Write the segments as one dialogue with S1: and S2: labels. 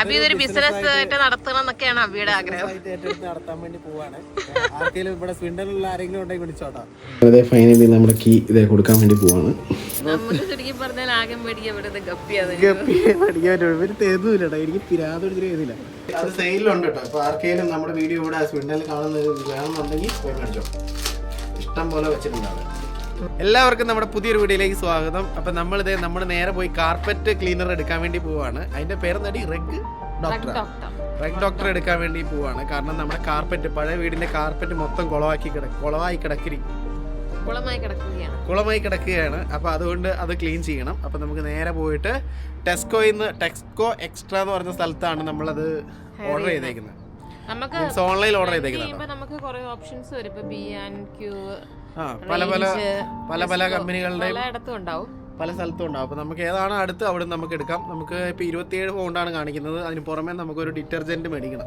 S1: അബി ഇതൊരു ബിസിനസ് ആയിട്ട് നടത്തണം എന്നൊക്കെയാണ് അബിയുടെ ആഗ്രഹം.
S2: നടത്താൻ വേണ്ടി പോവാണ്. ആർക്കെങ്കിലും ഇവിടെ സ്വീഡനിലുള്ള ആരെങ്കിലും ഉണ്ടെങ്കിൽ വിളിച്ചോട്ടോ.
S3: അതെ ഫൈനലി നമ്മുടെ കീ ഇതേ കൊടുക്കാൻ വേണ്ടി പോവാണ്.
S1: നമുക്ക് പറഞ്ഞാൽ ആകെ ഇവിടെ ഗപ്പിയാണ്
S2: എനിക്ക് പിരാതൊരു അത് സെയിലുണ്ട് കേട്ടോ അപ്പൊ ആർക്കെങ്കിലും നമ്മുടെ വീഡിയോ ഇവിടെ സ്വീഡനിൽ കാണുന്നത് വേണമെന്നുണ്ടെങ്കിൽ പോയി മേടിച്ചോ. ഇഷ്ടം പോലെ വെച്ചിട്ടുണ്ടാവും. എല്ലാവർക്കും നമ്മുടെ പുതിയൊരു വീഡിയോയിലേക്ക് സ്വാഗതം. അപ്പൊ നമ്മളിത് നമ്മൾ നേരെ പോയി കാർപ്പറ്റ് ക്ലീനർ എടുക്കാൻ വേണ്ടി പോവാണ്. അതിന്റെ പേര് പേരെന്നടി റെഗ് ഡോക്ടർ റെഗ് ഡോക്ടർ എടുക്കാൻ വേണ്ടി പോവാണ്. കാരണം നമ്മുടെ കാർപ്പറ്റ് പഴയ വീടിന്റെ കാർപ്പറ്റ് മൊത്തം കുളവാക്കി കിട കുളവായി കിടക്കിരി.
S1: കുളമായി കിടക്കുകയാണ്.
S2: കുളമായി കിടക്കുകയാണ്. അപ്പൊ അതുകൊണ്ട് അത് ക്ലീൻ ചെയ്യണം. അപ്പൊ നമുക്ക് നേരെ പോയിട്ട് ടെസ്കോയിൽ നിന്ന് ടെക്സ്കോ എക്സ്ട്രാ എന്ന് പറഞ്ഞ സ്ഥലത്താണ് നമ്മളത് ഓർഡർ ചെയ്തേക്കുന്നത്.
S1: നമുക്ക്
S2: ഓൺലൈനിൽ ഓൺലൈൻ ഓർഡർ ചെയ്തേക്കുന്നത്
S1: നമുക്ക് കുറെ ഓപ്ഷൻസ് വരും. ഇപ്പൊ ബി ആൻഡ് ക്യൂ
S2: പല പല പല പല കമ്പനികളുടെയും പല സ്ഥലത്തും ഉണ്ടാവും. അപ്പോൾ നമുക്ക് ഏതാണ് അടുത്ത് അവിടെ നമുക്ക് എടുക്കാം. നമുക്ക് ഇപ്പോൾ ഇരുപത്തിയേഴ് പൗണ്ടാണ് കാണിക്കുന്നത്. അതിന് പുറമെ നമുക്ക് ഒരു ഡിറ്റർജന്റ് മേടിക്കണം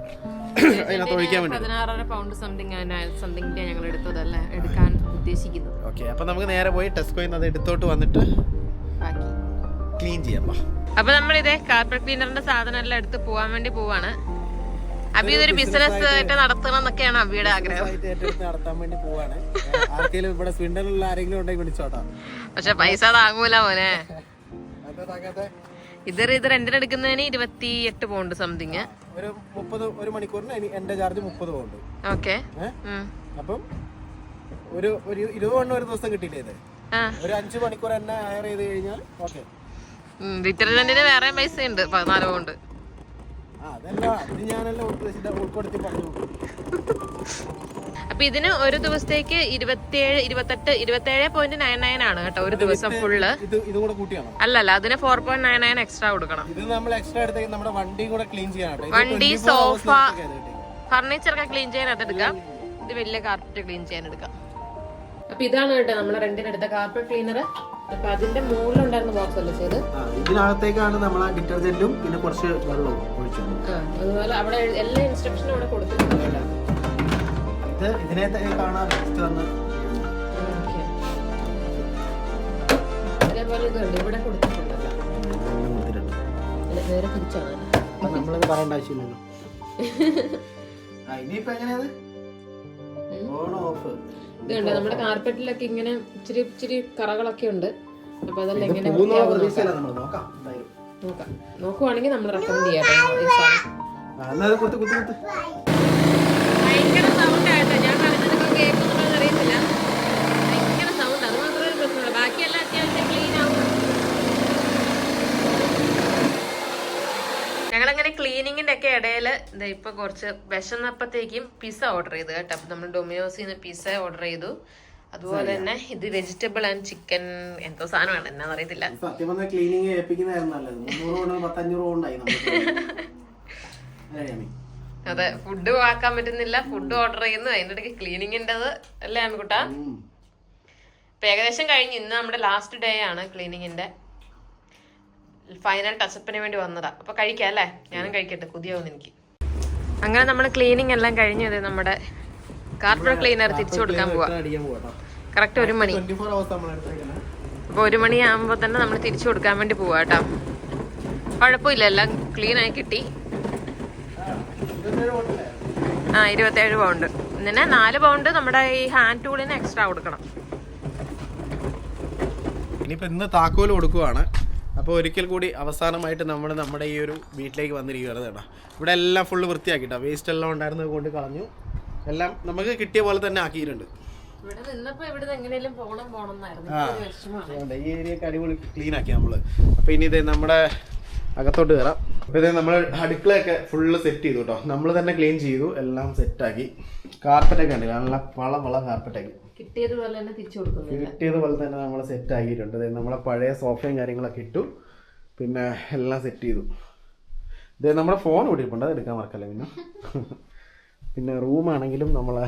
S2: അതിനകത്ത് ഒഴിക്കാൻ വേണ്ടി.
S1: പതിനാറര പൗണ്ട് സംതിങ് സംതിങ്ങിന്റെ ഞങ്ങൾ എടുത്തതല്ലേ? എടുക്കാൻ ഉദ്ദേശിക്കുന്നത്.
S2: ഓക്കെ അപ്പോൾ നമുക്ക് നേരെ പോയി ടെസ്കോയിൽ നിന്ന് അത് എടുത്തോട്ട് വന്നിട്ട് ക്ലീൻ ചെയ്യാം.
S1: അപ്പൊ നമ്മൾ ഇതേ കാർപ്പറ്റ് ക്ലീനറിന്റെ സാധനം എല്ലാം എടുത്ത് പോവാൻ വേണ്ടി പോവാണ്. അബി ഇതൊരു ബിസിനസ് ആയിട്ട് നടത്തണം എന്നൊക്കെയാണ് അബിയുടെ ആഗ്രഹം.
S2: നടത്താൻ വേണ്ടി പോവാണ്. ആർക്കെങ്കിലും ഇവിടെ ആരെങ്കിലും ഉണ്ടെങ്കിൽ വിളിച്ചോട്ടാ.
S1: പക്ഷെ പൈസ താങ്ങൂല മോനെ.
S2: ഇതർ ഇതർ
S1: ഇത് റെന്റിന് എടുക്കുന്നതിന് ഇരുപത്തി എട്ട് പൗണ്ട് സംതിങ്
S2: ഒരു മുപ്പത് ഒരു മണിക്കൂറിന് എന്റെ ചാർജ് മുപ്പത് പൗണ്ട്
S1: ഓക്കെ
S2: അപ്പം ഒരു ഒരു ഇരുപത് പൗണ്ട് ഒരു ദിവസം കിട്ടിയില്ലേ ഇത്? ഒരു അഞ്ച് മണിക്കൂർ എന്നെ ഹയർ ചെയ്ത് കഴിഞ്ഞാൽ ഓക്കെ
S1: ഡിറ്റർജന്റിന് വേറെ പൈസ ഉണ്ട് പതിനാല് പൗണ്ട് അപ്പൊ ഇതിന് ഒരു ദിവസത്തേക്ക് ഇരുപത്തിയേഴ് ഇരുപത്തെട്ട് ഇരുപത്തേഴ് പോയിന്റ് നയൻ നയൻ ആണ് കേട്ടോ ഒരു ദിവസം ഫുള്ള് അല്ലല്ല അതിന് four point nine nine extra കൊടുക്കണം.
S2: ഇത് നമ്മൾ എക്സ്ട്രാ എടുത്തേക്ക് നമ്മുടെ വണ്ടിയും കൂടെ ക്ലീൻ ചെയ്യാനാണ്
S1: വണ്ടി സോഫ ഫർണിച്ചർ ഒക്കെ ക്ലീൻ ചെയ്യാൻ അതെടുക്കാം ഇത് വലിയ കാർപ്പറ്റ് ക്ലീൻ ചെയ്യാൻ എടുക്കാം. അപ്പൊ ഇതാണ് കേട്ടോ നമ്മളെ റെന്റിനെടുത്ത കാർപ്പറ്റ് ക്ലീനർ അപ്പൊ അതിന്റെ മുകളിലുണ്ടായിരുന്ന ബോക്സ് അല്ലേ ചെയ്ത്
S2: ഇതിനകത്തേക്കാണ് നമ്മൾ ആ ഡിറ്റർജന്റും പിന്നെ കുറച്ച് വെള്ളവും ഒഴിച്ചത്.
S1: ആ അതുപോലെ അവിടെ എല്ലാ ഇൻസ്ട്രക്ഷനും അവിടെ കൊടുത്തിട്ടുണ്ട്
S2: ഇത് ഇതിനെ കാണാൻ ജസ്റ്റ് വന്ന്
S1: Okay. അതേപോലെ ഇതുണ്ട് ഇവിടെ കൊടുത്തിട്ടുണ്ടല്ലോ.
S2: കൊടുത്തിട്ടുണ്ട്.
S1: അല്ല, നേരെ തിരിച്ചാണ്.
S2: അപ്പൊ നമ്മളത് പറയേണ്ട ആവശ്യമില്ലല്ലോ. ആ ഇനിയിപ്പോ എങ്ങനെയാ
S1: ഇതുണ്ട്. നമ്മുടെ കാർപ്പറ്റിലൊക്കെ ഇങ്ങനെ ഇച്ചിരി ഇച്ചിരി കറകളൊക്കെ ഉണ്ട്. അപ്പൊ അതെല്ലാം
S2: എങ്ങനെ നോക്കാം എന്തായാലും.
S1: നോക്കാം. നോക്കുവാണെങ്കിൽ നമ്മൾ റെക്കമെൻഡ് ചെയ്യാം. ഭയങ്കര സൗണ്ട് ആയിട്ടാ ഞാൻ പറഞ്ഞതൊക്കെ കേൾക്കുന്നുണ്ടോ അറിയത്തില്ല ഭയങ്കര സൗണ്ട് അത് മാത്രമേ ഒരു പ്രശ്നമുള്ളൂ ബാക്കിയെല്ലാം അത്യാവശ്യം ക്ലീൻ ആവും ക്ലീനിങ്ങിന്റെ ഒക്കെ ഇടയിൽ ഇപ്പൊ കുറച്ച് വിശന്നപ്പോഴത്തേക്കും പിസ്സ ഓർഡർ ചെയ്തു കേട്ടോ. അപ്പൊ നമ്മൾ ഡൊമിനോസിൽ നിന്ന് പിസ്സ ഓർഡർ ചെയ്തു. അതുപോലെ തന്നെ ഇത് വെജിറ്റബിൾ ആൻഡ് ചിക്കൻ എന്തോ സാധനമാണ്. എന്നാ അറിയത്തില്ല.
S2: സത്യം പറഞ്ഞാൽ ക്ലീനിങ് ഏൽപ്പിക്കുന്നതായിരുന്നു നല്ലത്. മുന്നൂറ് കൊണ്ട് പത്തഞ്ഞൂറ് കൊണ്ടായി നമുക്ക്. അല്ലേ യാമി?
S1: അതെ ഫുഡ് ആക്കാൻ പറ്റുന്നില്ല. ഫുഡ് ഓർഡർ ചെയ്യുന്നു. അതിന്റെ ഇടയ്ക്ക് ക്ലീനിങ്ങിന്റെത് അല്ലേ ആമിക്കുട്ടാ ഇപ്പൊ ഏകദേശം കഴിഞ്ഞ് ഇന്ന് നമ്മുടെ ലാസ്റ്റ് ഡേ ആണ് ക്ലീനിങ്ങിന്റെ ഫൈനൽ ടച്ചപ്പിന് വേണ്ടി വന്നതാ. അപ്പൊ കഴിക്കാം അല്ലേ? ഞാനും കഴിക്കട്ടെ. പുതിയാവുന്നു എനിക്ക്. അങ്ങനെ നമ്മൾ ക്ലീനിങ് എല്ലാം കഴിഞ്ഞത് നമ്മുടെ കാർപ്പറ്റ് ക്ലീനർ തിരിച്ചു കൊടുക്കാൻ പോവാ. കറക്റ്റ് ഒരു മണി. അപ്പൊ ഒരു മണി ആകുമ്പോ തന്നെ നമ്മൾ തിരിച്ചു കൊടുക്കാൻ വേണ്ടി പോവാ കേട്ടോ കുഴപ്പമില്ല എല്ലാം ക്ലീൻ ആയി കിട്ടി. ആ ഇരുപത്തേഴ് പൗണ്ട് പിന്നെ നാല് പൗണ്ട് നമ്മുടെ ഈ ഹാൻഡ് ടൂളിന് എക്സ്ട്രാ കൊടുക്കണം.
S2: ഇനിയിപ്പോ ഇന്ന് താക്കോൽ കൊടുക്കുവാണ്. അപ്പോൾ ഒരിക്കൽ കൂടി അവസാനമായിട്ട് നമ്മൾ നമ്മുടെ ഈ ഒരു വീട്ടിലേക്ക് വന്നിരിക്കുകയാണ് കേട്ടോ. ഇവിടെ എല്ലാം ഫുള്ള് വൃത്തിയാക്കിട്ടോ. വേസ്റ്റ് എല്ലാം ഉണ്ടായിരുന്നത് കൊണ്ട് കളഞ്ഞു. എല്ലാം നമുക്ക് കിട്ടിയ പോലെ തന്നെ ആക്കിയിട്ടുണ്ട്. ഈ അടിപൊളി ക്ലീൻ ആക്കി നമ്മൾ അപ്പോൾ ഇനി ഇത് നമ്മുടെ അകത്തോട്ട് കയറാം അപ്പോൾ ഇത് നമ്മൾ അടുക്കളയൊക്കെ ഫുള്ള് സെറ്റ് ചെയ്തു കേട്ടോ. നമ്മൾ തന്നെ ക്ലീൻ ചെയ്തു. എല്ലാം സെറ്റാക്കി കാർപ്പറ്റൊക്കെ ഉണ്ട് നല്ല വള വള കാർപ്പറ്റാക്കി
S1: കിട്ടിയതുപോലെ തന്നെ തിരിച്ചു കൊടുക്കുന്നു
S2: കിട്ടിയതുപോലെ തന്നെ നമ്മൾ സെറ്റ് ആക്കിയിട്ടുണ്ട് അതായത് നമ്മളെ പഴയ സോഫയും കാര്യങ്ങളൊക്കെ ഇട്ടു. പിന്നെ എല്ലാം സെറ്റ് ചെയ്തു അതായത് നമ്മുടെ ഫോൺ ഓടിയിട്ടുണ്ട് അത് എടുക്കാൻ മറക്കല്ല പിന്നെ? പിന്നെ റൂമാണെങ്കിലും നമ്മളെ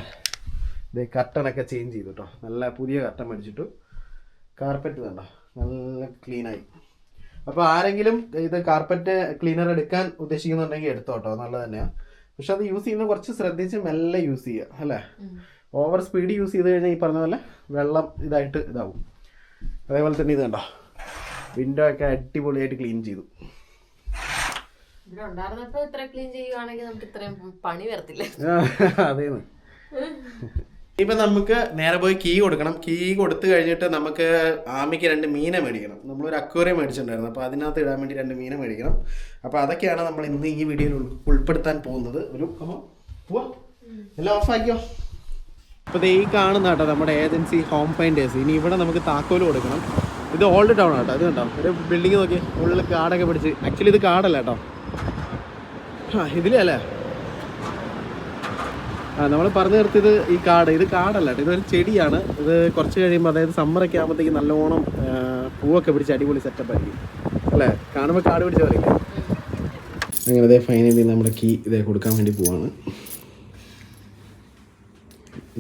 S2: ഇത് കർട്ടനൊക്കെ ചേഞ്ച് ചെയ്തു കേട്ടോ നല്ല പുതിയ കർട്ടൻ മേടിച്ചിട്ടു. കാർപ്പറ്റ് വേണ്ട നല്ല ക്ലീനായി അപ്പോൾ ആരെങ്കിലും ഇത് കാർപ്പറ്റ് ക്ലീനർ എടുക്കാൻ ഉദ്ദേശിക്കുന്നുണ്ടെങ്കിൽ എടുത്തോട്ടോ. നല്ലത് തന്നെയാണ് പക്ഷെ അത് യൂസ് ചെയ്യുന്ന കുറച്ച് ശ്രദ്ധിച്ച് മെല്ലെ യൂസ് ചെയ്യുക അല്ലേ? ഓവർ സ്പീഡ് യൂസ് ചെയ്ത് കഴിഞ്ഞാൽ ഈ പറഞ്ഞ പോലെ വെള്ളം ഇതായിട്ട് ഇതാവും. അതേപോലെ തന്നെ ഇത് കണ്ടോ? വിൻഡോ ഒക്കെ അടിപൊളിയായിട്ട് ക്ലീൻ ചെയ്തു. അതേന്ന്. ഇപ്പൊ നമുക്ക് നേരെ പോയി കീ കൊടുക്കണം. കീ കൊടുത്തു കഴിഞ്ഞിട്ട് നമുക്ക് ആമിക്ക് രണ്ട് മീനെ മേടിക്കണം. നമ്മളൊരു അക്വേറിയം മേടിച്ചിട്ടുണ്ടായിരുന്നു. അപ്പോൾ അതിനകത്ത് ഇടാൻ വേണ്ടി രണ്ട് മീനെ മേടിക്കണം. അപ്പോൾ അതൊക്കെയാണ് നമ്മൾ ഇന്ന് ഈ വീഡിയോയിൽ ഉൾപ്പെടുത്താൻ പോകുന്നത്. ഒരു പോവാ. എല്ലാം ഓഫാക്കിയോ അപ്പോൾ ഈ കാണുന്ന കേട്ടോ നമ്മുടെ ഏജൻസി ഹോം ഫൈൻഡേഴ്സ്. ഇനി ഇവിടെ നമുക്ക് താക്കോൽ കൊടുക്കണം. ഇത് ഓൾഡ് ടൗൺ ആട്ടോ അത് കണ്ടോ? ഒരു ബിൽഡിംഗ് നോക്കി ഉള്ളിൽ കാടൊക്കെ പിടിച്ച്. ആക്ച്വലി ഇത് കാടല്ല കേട്ടോ. ആ ഇതിലേ അല്ലേ? ആ നമ്മൾ പറഞ്ഞു നിർത്തിയത് ഈ കാട്. ഇത് കാടല്ല ഇതൊരു ചെടിയാണ്. ഇത് കുറച്ച് കഴിയുമ്പോൾ അതായത് സമ്മറൊക്കെ ആകുമ്പോഴത്തേക്ക് നല്ലോണം പൂവൊക്കെ പിടിച്ച് അടിപൊളി സെറ്റപ്പ് ആയിരിക്കും. അല്ലേ? കാണുമ്പോൾ കാട് പിടിച്ച പോലെ അങ്ങനെ അതേ ഫൈനലി നമ്മുടെ കീ ഇതേ കൊടുക്കാൻ വേണ്ടി പോവാണ്.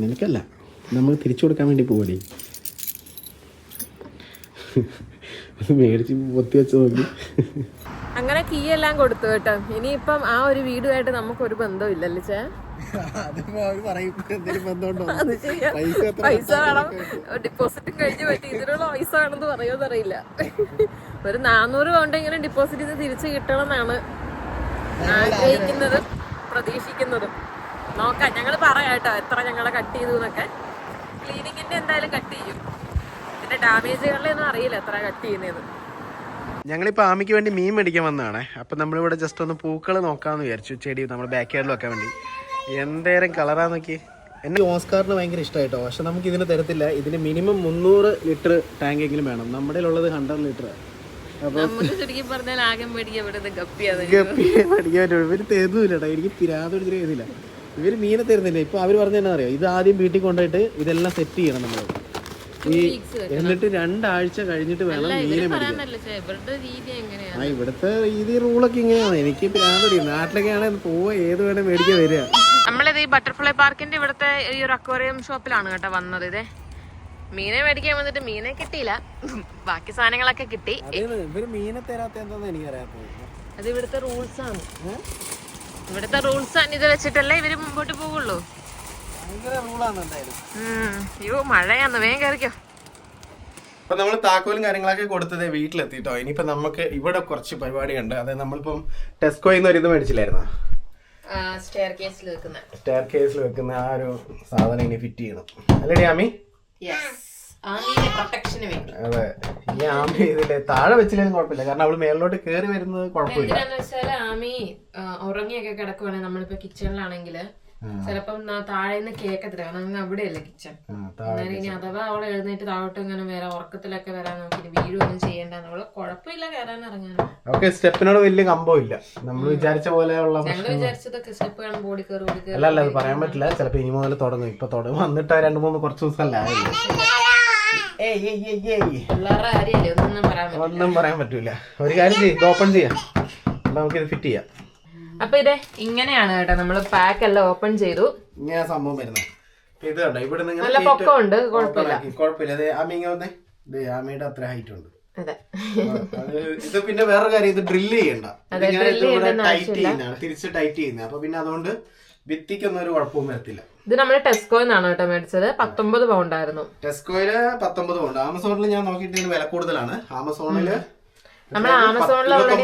S2: നിനക്കല്ല. നമ്മൾ തിരിച്ചു കൊടുക്കാൻ വേണ്ടി പോകണേ അത് മേടിച്ച് പൊത്തി വെച്ച് നോക്കി.
S1: അങ്ങനെ കീ എല്ലാം കൊടുത്തു കേട്ടോ. ഇനിയിപ്പം ആ ഒരു വീടുമായിട്ട് നമുക്ക് ഒരു ബന്ധമില്ലല്ലേ ചേ?
S2: പൈസ
S1: വേണം. ഡിപ്പോസിറ്റും കഴിഞ്ഞ് പറ്റി. ഇതിനുള്ള പൈസ വേണമെന്ന് പറയുമെന്ന് അറിയില്ല ഒരു നാനൂറ് പൗണ്ടെങ്കിലും ഡിപ്പോസിറ്റ് ചെയ്ത് തിരിച്ചു കിട്ടണം എന്നാണ് ആഗ്രഹിക്കുന്നതും. നോക്കാം ഞങ്ങൾ പറയാം കേട്ടോ എത്ര ഞങ്ങളെ കട്ട് ചെയ്തു എന്നൊക്കെ. ക്ലീനിങ്ങിന്റെ എന്തായാലും കട്ട് ചെയ്യും. പിന്നെ ഡാമേജുകളിലൊന്നും അറിയില്ല എത്ര കട്ട് ചെയ്യുന്നതെന്ന്
S2: ഞങ്ങളിപ്പോൾ ആമിക്ക് വേണ്ടി മീൻ മേടിക്കാൻ വന്നതാണ്. അപ്പം നമ്മളിവിടെ ജസ്റ്റ് ഒന്ന് പൂക്കൾ നോക്കാമെന്ന് വിചാരിച്ചു. ചെടി നമ്മുടെ ബാക്ക് യാർഡിൽ വെക്കാൻ വേണ്ടി. എന്തേരം കളറാ നോക്കി എന്നെ ഓസ്കാറിന് ഭയങ്കര ഇഷ്ടമായിട്ടോ പക്ഷെ നമുക്ക് ഇതിന് തരത്തില്ല. ഇതിന് മിനിമം മുന്നൂറ് ലിറ്റർ ടാങ്കെങ്കിലും വേണം. നമ്മുടെ ഉള്ളത് ഹൺഡ്രഡ് ലിറ്റർ. ഗപ്പിയെ മേടിക്കാൻ പറ്റും ഇവർ തരുന്നില്ലട്ടോ എനിക്ക് പിരാതൊരു തരുന്നില്ല ഇവർ മീനെ തരുന്നില്ല. ഇപ്പൊ അവർ പറഞ്ഞ എന്നാ അറിയോ ഇത് ആദ്യം വീട്ടിൽ കൊണ്ടുപോയിട്ട് ഇതെല്ലാം സെറ്റ് ചെയ്യണം നമ്മൾ ഈ എന്നിട്ട് രണ്ടാഴ്ച കഴിഞ്ഞിട്ട് വേണം മീനെ മേടിക്കാൻ ആ ഇവിടുത്തെ രീതി റൂളൊക്കെ ഇങ്ങനെയാണ്. എനിക്ക് പിരാതൊടി നാട്ടിലൊക്കെ ആണെങ്കിൽ പോവാ ഏത് വേണേ മേടിക്കാൻ വരിക.
S1: നമ്മളിത് ഈ ബട്ടർഫ്ലൈ പാർക്കിന്റെ ഇവിടുത്തെ ഈ ഒരു അക്വേറിയം ഷോപ്പിലാണ് കേട്ടോ വന്നത്. ഇതേ മീനെ മേടിക്കാൻ വന്നിട്ട് മീനെ കിട്ടിയില്ല. ബാക്കി സാധനങ്ങളൊക്കെ കിട്ടി.
S2: ഇവർ മീനെ തരാത്ത എന്താന്ന് എനിക്കറിയാത്തത്
S1: അത് ഇവിടുത്തെ റൂൾസ് ആണ്. ഇവിടുത്തെ റൂൾസ് ആണ് ഇത് വെച്ചിട്ടല്ലേ ഇവർ മുമ്പോട്ട് പോവുള്ളൂ. അയ്യോ മഴയാന്ന് വേഗം കയറിക്കോ.
S2: അപ്പൊ നമ്മൾ താക്കോലും കാര്യങ്ങളൊക്കെ കൊടുത്തത് വീട്ടിലെത്തിട്ടോ. ഇനിയിപ്പോ നമുക്ക് ഇവിടെ കുറച്ച് പരിപാടിയുണ്ട്. അതായത് നമ്മളിപ്പം ടെസ്കോയിൽ നിന്ന് ഒരു ഇത് മേടിച്ചില്ലായിരുന്നോ?
S1: സ്റ്റെയർ കേസിൽ വെക്കുന്ന.
S2: വെക്കുന്ന ആ ഒരു സാധനം ഇനി ഫിറ്റ് ചെയ്യണം. അല്ലേ ആമി
S1: പ്രൊട്ടക്ഷന് വേണ്ടി.
S2: അതെ. ഈ ആമി ഇതിൽ താഴെ വെച്ചില്ലെങ്കിലും കുഴപ്പമില്ല. കാരണം അവൾ മേളിലോട്ട് കേറി വരുന്നത് കുഴപ്പമില്ല.
S1: എന്തിനാന്ന് വെച്ചാൽ ആമി ആ, ഉറങ്ങിയൊക്കെ കിടക്കുവാണെങ്കിൽ നമ്മളിപ്പോ കിച്ചണിലാണെങ്കിൽ. ചിലപ്പം താഴെ നിന്ന് കേക്കത്തില്ല. കാരണം അങ്ങ് അവിടെയല്ലേ കിച്ചൺ.
S2: ആ, താഴെ
S1: അന്നേരം ഇനി അഥവാ അവൾ എഴുന്നേറ്റ് താഴോട്ട് ഇങ്ങനെ വരാം ഉറക്കത്തിലൊക്കെ വരാൻ നോക്കി ഇനി വീഴൊന്നും ചെയ്യണ്ടെന്ന്. അവൾ കുഴപ്പമില്ല കയറാൻ ഇറങ്ങാനും
S2: ഓക്കെ സ്റ്റെപ്പിനോട് വലിയ കമ്പം ഇല്ല നമ്മൾ വിചാരിച്ച പോലെയുള്ള
S1: ഞങ്ങൾ വിചാരിച്ചതൊക്കെ സ്റ്റെപ്പ് കാണും ബോഡി കയറി ഓടി കയറി
S2: അല്ല അല്ല അത് പറയാൻ പറ്റില്ല. ചിലപ്പോ ഇനി മുതൽ തുടങ്ങും. ഇപ്പൊ തുടങ്ങും. വന്നിട്ട് ആ രണ്ട് മൂന്ന് കുറച്ച് ദിവസമല്ല ആയില്ലേ
S1: ഒന്നും പറയാൻ
S2: പറ്റൂല. ഒരു കാര്യം ചെയ്യും ഓപ്പൺ ചെയ്യാം. അപ്പൊ നമുക്ക് ഇത് ഫിറ്റ് ചെയ്യാം.
S1: അപ്പൊ ഇതേ ഇങ്ങനെയാണ് കേട്ടോ. നമ്മൾ പാക്ക് എല്ലാം ഓപ്പൺ ചെയ്തു.
S2: ഇങ്ങനെ സംഭവം വരുന്നത് ഇത് കണ്ടോ? ഇവിടെ
S1: നല്ല പൊക്കമുണ്ട്. കുഴപ്പമില്ല.
S2: കുഴപ്പമില്ല. അതെ ആമി ഇങ്ങനെ വന്നേ. ഇത് ആമിയുടെ അത്ര ഹൈറ്റ് ഉണ്ട്.
S1: അതെ.
S2: ഇത് പിന്നെ വേറെ കാര്യം ഇത് ഡ്രില്ല് ചെയ്യണ്ട. ടൈറ്റ് ചെയ്യുന്നതാണ്. തിരിച്ച് ടൈറ്റ് ചെയ്യുന്നത് അപ്പൊ പിന്നെ അതുകൊണ്ട് ഭിത്തിക്കൊന്നും ഒരു കുഴപ്പവും വരത്തില്ല.
S1: ഇത് നമ്മൾ നിന്നാണ് കേട്ടോ മേടിച്ചത്. പത്തൊമ്പത് പൗണ്ട് ആയിരുന്നു
S2: ടെസ്കോയിൽ പത്തൊമ്പത് പൗണ്ട്. ആമസോണിൽ ഞാൻ നോക്കിയിട്ട് വില കൂടുതലാണ്. ആമസോണിൽ
S1: നമ്മൾ ആമസോണിൽ ഓൾറെഡി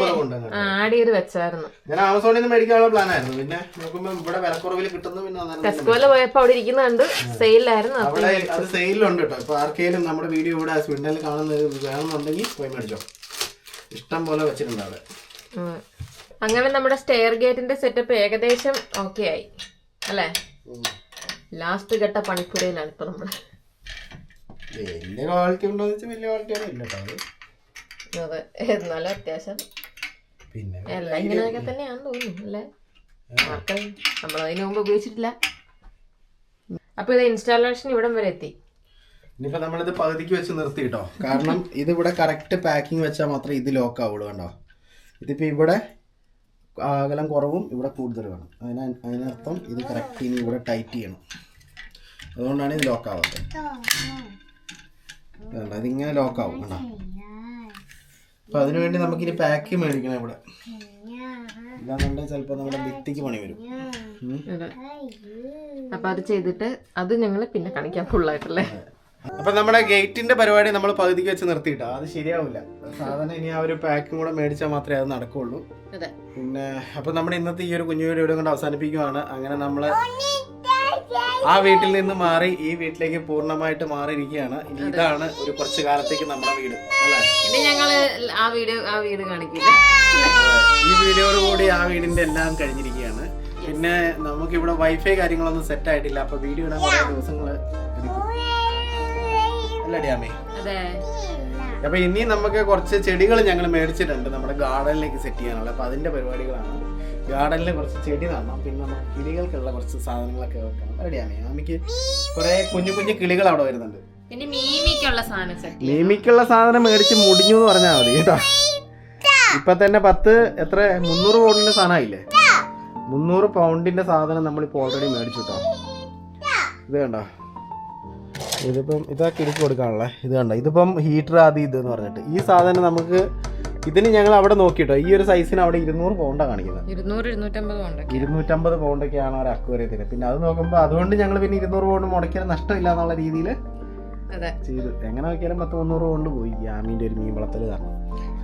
S1: ആഡ് ചെയ്ത് വെച്ചായിരുന്നു.
S2: ഞാൻ ആമസോണിൽ നിന്ന് മേടിക്കാനുള്ള പ്ലാൻ ആയിരുന്നു. പിന്നെ നോക്കുമ്പോ ഇവിടെ വിലക്കുറവിൽ കിട്ടുന്നു പിന്നെ അന്നേരം തന്നെ
S1: ടെസ്കോയിൽ പോയപ്പോ അവിടെ ഇരിക്കുന്ന കണ്ട് സെയിലായിരുന്നു
S2: അവിടെ അത് സെയിലുണ്ട് കേട്ടോ ഇപ്പൊ ആർക്കെങ്കിലും നമ്മുടെ വീഡിയോ ഇവിടെ സ്വിൻഡനിൽ കാണുന്നത് വേണമെന്നുണ്ടെങ്കിൽ പോയി മേടിച്ചോ. ഇഷ്ടം പോലെ വെച്ചിട്ടുണ്ട് അവിടെ.
S1: അങ്ങനെ നമ്മുടെ സ്റ്റെയർ ഗേറ്റിന്റെ സെറ്റപ്പ് ഏകദേശം ഓക്കെ ആയി. അല്ലേ? ലാസ്റ്റ് ഘട്ട പണിപ്പുരയിലാണ് ഇപ്പൊ നമ്മൾ.
S2: വലിയ ക്വാളിറ്റി ഉണ്ടോന്ന് വെച്ചാൽ വലിയ ക്വാളിറ്റി ഒന്നും ഇല്ല കേട്ടോ അതെ.
S1: എന്നാലും അത്യാവശ്യം.
S2: പിന്നെ
S1: എല്ലാം ഇങ്ങനെയൊക്കെ തന്നെയാണെന്ന് തോന്നുന്നു അല്ലേ? ആർക്കറിയാം നമ്മൾ അതിന് മുമ്പ് ഉപയോഗിച്ചിട്ടില്ല. അപ്പൊ ഇത് ഇൻസ്റ്റാളേഷൻ ഇവിടം വരെ എത്തി.
S2: ഇനിയിപ്പോ നമ്മളിത് പകുതിക്ക് വെച്ച് നിർത്തി കേട്ടോ. കാരണം ഇത് ഇവിടെ കറക്റ്റ് പാക്കിംഗ് വെച്ചാൽ മാത്രമേ ഇത് ലോക്ക് ആവുള്ളൂ കണ്ടോ? ഇതിപ്പോ ഇവിടെ അകലം കുറവും ഇവിടെ കൂടുതൽ വേണം. അതിന് അതിനർത്ഥം ഇത് കറക്റ്റ് ഇനി ഇവിടെ ടൈറ്റ് ചെയ്യണം. അതുകൊണ്ടാണ് ഇത് ലോക്ക് ആവാത്തത്. വേണ്ട ഇതിങ്ങനെ ലോക്ക് ആവും വേണ്ട അപ്പൊ അതിനുവേണ്ടി നമുക്കിനി പാക്ക് മേടിക്കണം ഇവിടെ. ഇല്ലാന്നുണ്ടെങ്കിൽ ചിലപ്പോൾ നമ്മുടെ ഭിത്തിക്ക് പണി വരും.
S1: അപ്പൊ അത് ചെയ്തിട്ട് അത് ഞങ്ങൾ പിന്നെ കാണിക്കാം ഫുള്ളായിട്ടല്ലേ
S2: അപ്പൊ നമ്മുടെ ഗേറ്റിന്റെ പരിപാടി നമ്മൾ പകുതിക്ക് വെച്ച് നിർത്തിയിട്ടോ? അത് ശരിയാവില്ല സാധനം ഇനി ആ ഒരു പാക്കും കൂടെ മേടിച്ചാൽ മാത്രമേ അത് നടക്കുള്ളൂ.
S1: അതെ.
S2: പിന്നെ അപ്പൊ നമ്മുടെ ഇന്നത്തെ ഈ ഒരു കുഞ്ഞു വീഡിയോ ഇവിടെ കൊണ്ട് അവസാനിപ്പിക്കുവാണ്. അങ്ങനെ നമ്മൾ ആ വീട്ടിൽ നിന്ന് മാറി ഈ വീട്ടിലേക്ക് പൂർണമായിട്ട് മാറിയിരിക്കുകയാണ്. ഇനി ഇതാണ് ഒരു കുറച്ച് കാലത്തേക്ക് നമ്മുടെ വീട് അല്ലേ?
S1: ഞങ്ങൾ ആ വീട് ആ വീട് കാണിക്കില്ല.
S2: ഈ വീഡിയോട് കൂടി ആ വീടിന്റെ എല്ലാം കഴിഞ്ഞിരിക്കുകയാണ്. പിന്നെ നമുക്ക് ഇവിടെ വൈഫൈ കാര്യങ്ങളൊന്നും സെറ്റ് ആയിട്ടില്ല. അപ്പൊ വീഡിയോ ഇടാൻ കുറേ ദിവസങ്ങൾ എടുക്കും. അമ്മേ
S1: അതെ.
S2: അപ്പൊ ഇനി നമുക്ക് കുറച്ച് ചെടികൾ ഞങ്ങൾ മേടിച്ചിട്ടുണ്ട് നമ്മുടെ ഗാർഡനിലേക്ക് സെറ്റ് ചെയ്യാനുള്ള. അപ്പൊ അതിന്റെ പരിപാടികളാണ്. ഗാർഡനിൽ കുറച്ച് ചെടി നടണം. പിന്നെ നമുക്ക് കിളികൾക്കുള്ള കുറച്ച് സാധനങ്ങളൊക്കെ വെക്കണം. റെഡിയാമേ മമ്മിക്ക് കുറെ കുഞ്ഞു കുഞ്ഞു കിളികൾ അവിടെ വരുന്നുണ്ട്.
S1: പിന്നെ മീമിക്കുള്ള സാധനം സെറ്റ്
S2: മീമിക്കുള്ള സാധനം മേടിച്ച് മുടിഞ്ഞു എന്ന് പറഞ്ഞാൽ മതി കേട്ടോ. ഇപ്പൊ തന്നെ പത്ത് എത്ര മുന്നൂറ് പൗണ്ടിന്റെ സാധനമായില്ലേ? മുന്നൂറ് പൗണ്ടിന്റെ സാധനം നമ്മളിപ്പോ ഓൾറെഡി മേടിച്ചു കേട്ടോ. ഇത് കണ്ടോ? ഇതിപ്പം ഇതാ കിടക്ക് കൊടുക്കാനുള്ള. ഇത് കണ്ടോ? ഇതിപ്പം ഹീറ്റർ അത് ഇത് എന്ന് പറഞ്ഞിട്ട്. ഈ സാധനം നമുക്ക് ഇതിന് ഞങ്ങൾ അവിടെ നോക്കിട്ടോ ഈ ഒരു സൈസിന് അവിടെ ഇരുന്നൂറ് പൗണ്ടാണ് കാണിക്കുന്നത്.
S1: ഇരുന്നൂറ് ഇരുന്നൂറ്റമ്പത്
S2: ഇരുന്നൂറ്റമ്പത് പൗണ്ടൊക്കെയാണ് ഒരു അക്വേറിയത്തിന് പിന്നെ അത് നോക്കുമ്പോൾ അതുകൊണ്ട് ഞങ്ങൾ പിന്നെ ഇരുന്നൂറ് പൗണ്ട് മുടക്കിയാൽ നഷ്ടമില്ല എന്നുള്ള രീതിയിൽ ചെയ്തു. എങ്ങനെ നോക്കിയാലും പത്ത് മുന്നൂറ് കൊണ്ട് പോയി. ആമീന്റെ ഒരു മീൻ വളർത്തൽ കാരണം.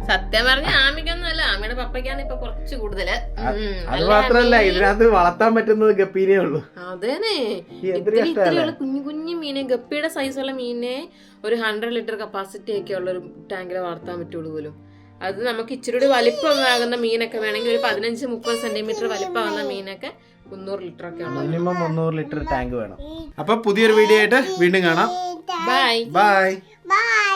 S1: സത്യം പറഞ്ഞ ആമിക്കൊന്നുമല്ല. ആമിയുടെ പപ്പയ്ക്കാണ് ഇപ്പൊ കുറച്ച് കൂടുതൽ.
S2: അത് മാത്രല്ല ഇതിനകത്ത് വളർത്താൻ പറ്റുന്നത് ഗപ്പീനേ ഉള്ളൂ.
S1: അതേനെ കുഞ്ഞു കുഞ്ഞു മീനെ ഗപ്പിയുടെ സൈസുള്ള മീനെ ഒരു ഹൺഡ്രഡ് ലിറ്റർ കപ്പാസിറ്റി ഒക്കെ ഉള്ള ഒരു ടാങ്കിൽ വളർത്താൻ പറ്റുള്ളൂ പോലും. അത് നമുക്ക് ഇച്ചിരി കൂടി വലിപ്പമാകുന്ന മീനൊക്കെ വേണമെങ്കിൽ ഒരു പതിനഞ്ച് മുപ്പത് സെന്റിമീറ്റർ വലിപ്പമാകുന്ന മീനൊക്കെ മുന്നൂറ് ലിറ്റർ ഒക്കെ
S2: മിനിമം മുന്നൂറ് ലിറ്റർ ടാങ്ക് വേണം. അപ്പൊ പുതിയൊരു വീഡിയോ ആയിട്ട് വീണ്ടും കാണാം.
S1: Bye bye
S2: bye